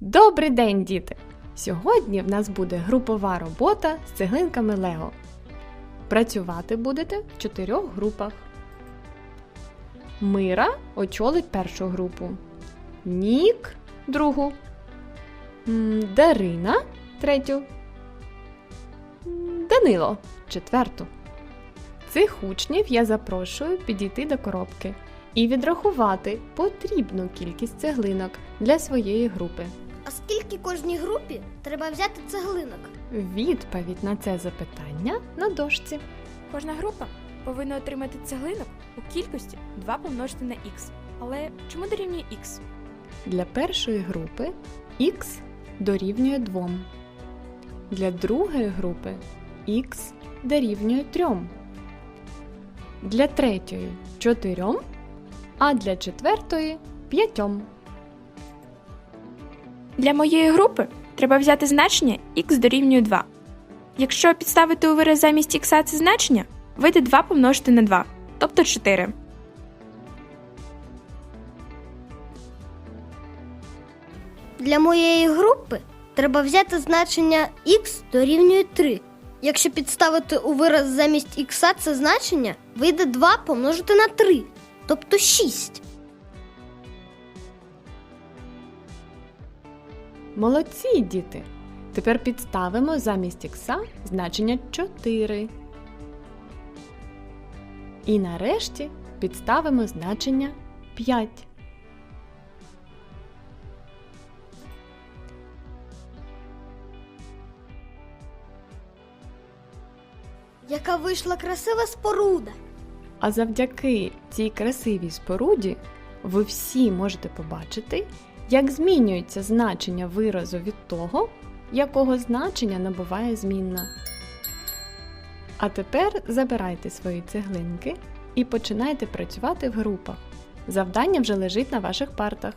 Добрий день, діти! Сьогодні в нас буде групова робота з цеглинками Лего. Працювати будете в чотирьох групах. Мира очолить першу групу. Нік другу. Дарина третю. Данило четверту. Цих учнів я запрошую підійти до коробки і відрахувати потрібну кількість цеглинок для своєї групи. Скільки кожній групі треба взяти цеглинок? Відповідь на це запитання на дошці. Кожна група повинна отримати цеглинок у кількості 2 помножити на х. Але чому дорівнює х? Для першої групи х дорівнює 2. Для другої групи х дорівнює 3. Для третьої 4, а для четвертої 5. Для моєї групи треба взяти значення х дорівнює 2. Якщо підставити у вираз замість х це значення, вийде 2 помножити на 2, тобто 4. Для моєї групи треба взяти значення х дорівнює 3. Якщо підставити у вираз замість х це значення, вийде 2 помножити на 3, тобто 6. Молодці, діти! Тепер підставимо замість х значення 4. І нарешті підставимо значення 5. Яка вийшла красива споруда. А завдяки цій красивій споруді ви всі можете побачити, як змінюється значення виразу від того, якого значення набуває змінна. А тепер забирайте свої цеглинки і починайте працювати в групах. Завдання вже лежить на ваших партах.